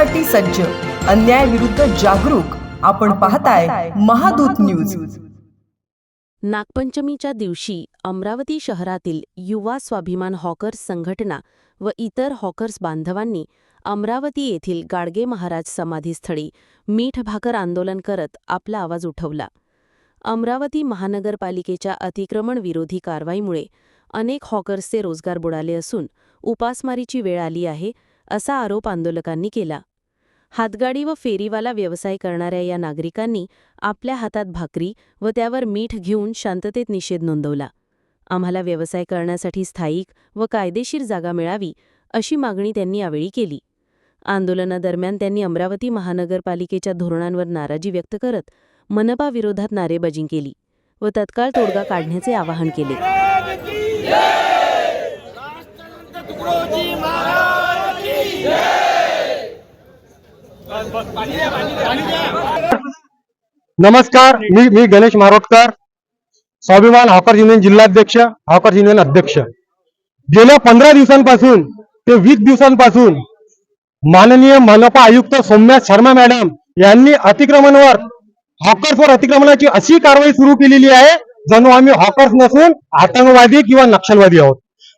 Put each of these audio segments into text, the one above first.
न्यायासाठी सज्ज. अन्याय विरुद्ध जागरूक. आपण पाहताय महादूत न्यूज. नागपंचमीच्या दिवशी अमरावती शहरातील युवा स्वाभिमान हॉकर्स संघटना व इतर हॉकर्स बांधवांनी अमरावती येथील गाडगे महाराज समाधीस्थळी मीठ भाकर आंदोलन करत आपला आवाज उठवला. अमरावती महानगरपालिकेच्या अतिक्रमण विरोधी कारवाईमुळे अनेक हॉकर्सचे रोजगार बुडाले असून उपासमारीची वेळ आली आहे असा आरोप आंदोलकांनी केला. हातगाडी व फेरीवाला व्यवसाय करणाऱ्या या नागरिकांनी आपल्या हातात भाकरी व त्यावर मीठ घेऊन शांततेत निषेध नोंदवला. आम्हाला व्यवसाय करण्यासाठी स्थायिक व कायदेशीर जागा मिळावी अशी मागणी त्यांनी यावेळी केली. आंदोलनादरम्यान त्यांनी अमरावती महानगरपालिकेच्या धोरणांवर नाराजी व्यक्त करत मनपाविरोधात नारेबाजी केली व तत्काळ तोडगा काढण्याचे आवाहन केले. महाराज की नमस्कार मी मी गणेश मारोटकर स्वाभिमान हॉकर युनियन जिल्हाध्यक्ष हॉकर युनियन अध्यक्ष. गेल्या पंधरा दिवसांपासून ते वीस दिवसांपासून माननीय मनपा आयुक्त सौम्या शर्मा मॅडम यांनी अतिक्रमणावर हॉकर्सवर अतिक्रमणाची अशी कारवाई सुरू केलेली आहे जणू आम्ही हॉकर्स नसून आतंकवादी किंवा नक्षलवादी आहोत.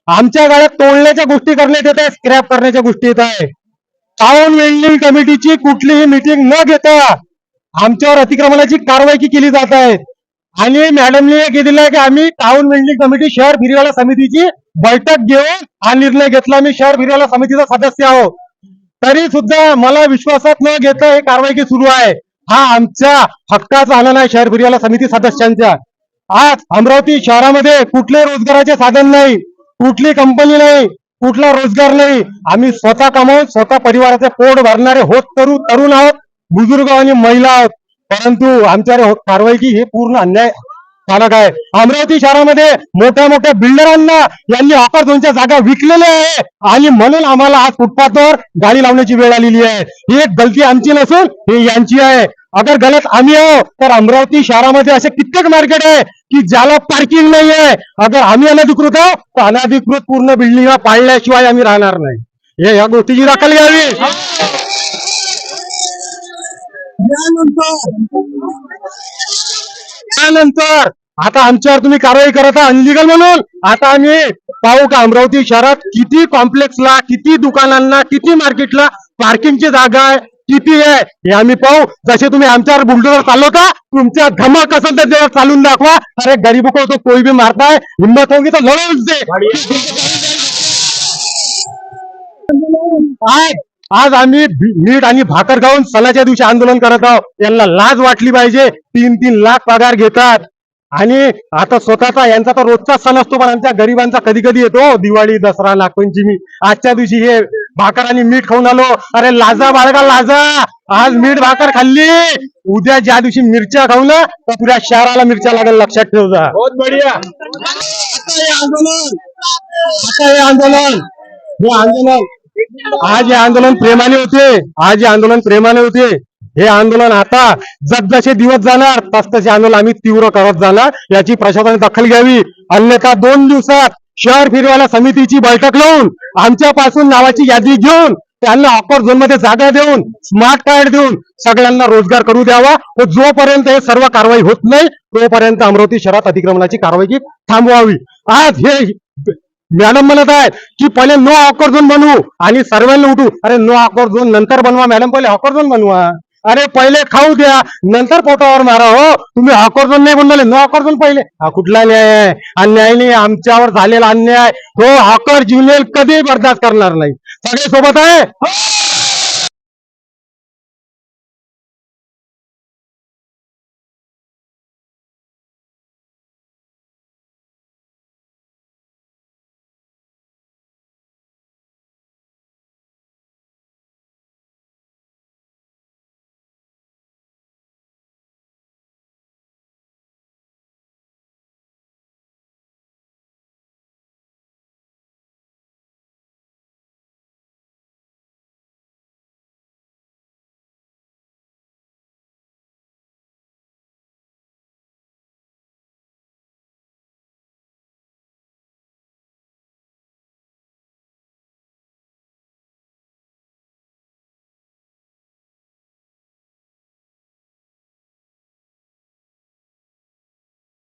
आमच्या गाड्यात तोडण्याच्या गोष्टी करण्यात येत आहे स्क्रॅप करण्याच्या गोष्टी येत आहे टाउन वेल्डिंग कमिटीची कुठलीही मिटिंग न घेता आमच्यावर अतिक्रमणाची कारवाई केली जात आहे. आणि मॅडमने हे की आम्ही टाउन वेल्डिंग कमिटी शहर फिरवाला समितीची बैठक घेऊन हा निर्णय घेतला. मी शहर फिरवाला समितीचा सदस्य आहोत. तरी सुद्धा मला विश्वासात न घेता हे कारवाई सुरू आहे. हा आमच्या हक्काचा आनंद आहे शहर फिरवाला समिती सदस्यांच्या आज अमरावती शहरामध्ये कुठले रोजगाराचे साधन नाही कुठली कंपनी नाही कुठला रोजगार नाही. आम्ही स्वतः कमावून स्वतः परिवाराचे पोट भरणारे होत तरुण तरुण आहोत. बुजुर्ग आणि महिला आहोत. परंतु आमच्यावर हो- कारवाई की हे पूर्ण अन्याय चालक आहे अमरावती शहरामध्ये मोठ्या मोठ्या बिल्डरांना यांनी ऑफर दोनच्या जागा विकलेल्या आहे. आणि म्हणून आम्हाला आज फुटपाथवर गाडी लावण्याची वेळ आलेली आहे. ही एक गलती आमची नसून ही यांची आहे. अगर गलत आम्ही आहो तर अमरावती शहरामध्ये असे कित्येक मार्केट आहे की ज्याला पार्किंग नाही आहे अगर आम्ही अनधिकृत आहो तर अनधिकृत पूर्ण बिल्डिंग पाळल्याशिवाय आम्ही राहणार नाही. हे या गोष्टीची दखल घ्यावी. त्यानंतर आता आमच्यावर तुम्ही कारवाई करत आहात. अनलिगल म्हणून. आता आम्ही पाहू का अमरावती शहरात किती कॉम्प्लेक्सला किती दुकानांना किती मार्केटला पार्किंगची जागा आहे किती आहे हे आम्ही पाहू. जसे तुम्ही आमच्यावर बुलडोजर चालवता तुमच्या धमक असेल तर त्याला चालून दाखवा. अरे गरीब को तो कोई भी मारता है हिम्मत होगी तो लढवूच दे आज आम्ही मीठ आणि भाकर खाऊन सणाच्या दिवशी आंदोलन करत आहोत. यांना लाज वाटली पाहिजे. तीन तीन लाख पगार घेतात. आणि आता स्वतःचा यांचा तर रोजचा सण असतो पण आमच्या गरिबांचा कधी कधी येतो. दिवाळी दसरा नागपंचमी. आजच्या दिवशी हे भाकर आणि मीठ खाऊन आलो. अरे लाजा बाळगा लाजा. आज मीठ भाकर खाल्ली. उद्या ज्या दिवशी मिरच्या खाऊ ना तर तुझ्या शहराला मिरच्या लागेल. लक्षात ठेव जा. बहुत बढिया. आता हे आंदोलन. आता हे आंदोलन. हे आंदोलन. आज हे आंदोलन प्रेमाने होते. आज हे आंदोलन प्रेमाने होते. हे आंदोलन आता जसजसे दिवस जाणार तस तसे आंदोलन आम्ही तीव्र करत जाणार याची प्रशासनाने दखल घ्यावी. अन्यथा दोन दिवसात शहर फिरवायला समितीची बैठक लावून आमच्यापासून नावाची यादी घेऊन त्यांना ऑफर झोनमध्ये जागा देऊन स्मार्ट कार्ड देऊन सगळ्यांना रोजगार करू द्यावा. व जोपर्यंत हे सर्व कारवाई होत नाही तोपर्यंत अमरावती शहरात अतिक्रमणाची कारवाई थांबवावी. आज हे मॅडम म्हणत आहेत की पहिले नो ऑकर झोन बनवू आणि सर्वांना उठू. अरे नो ऑकर झोन नंतर बनवा. मॅडम पहिले ऑकर झोन बनवा. अरे पहिले खाऊ द्या. नंतर पोटावर मारा हो. तुम्ही ऑकर झोन नाही बनवले. नो ऑकर झोन पहिले. हा कुठला न्याय? आहे अन्याय नाही. आमच्यावर झालेला अन्याय. हो हॉकर जिवलेल कधी बर्दाश्त करणार नाही. सगळे सोबत आहे? हो!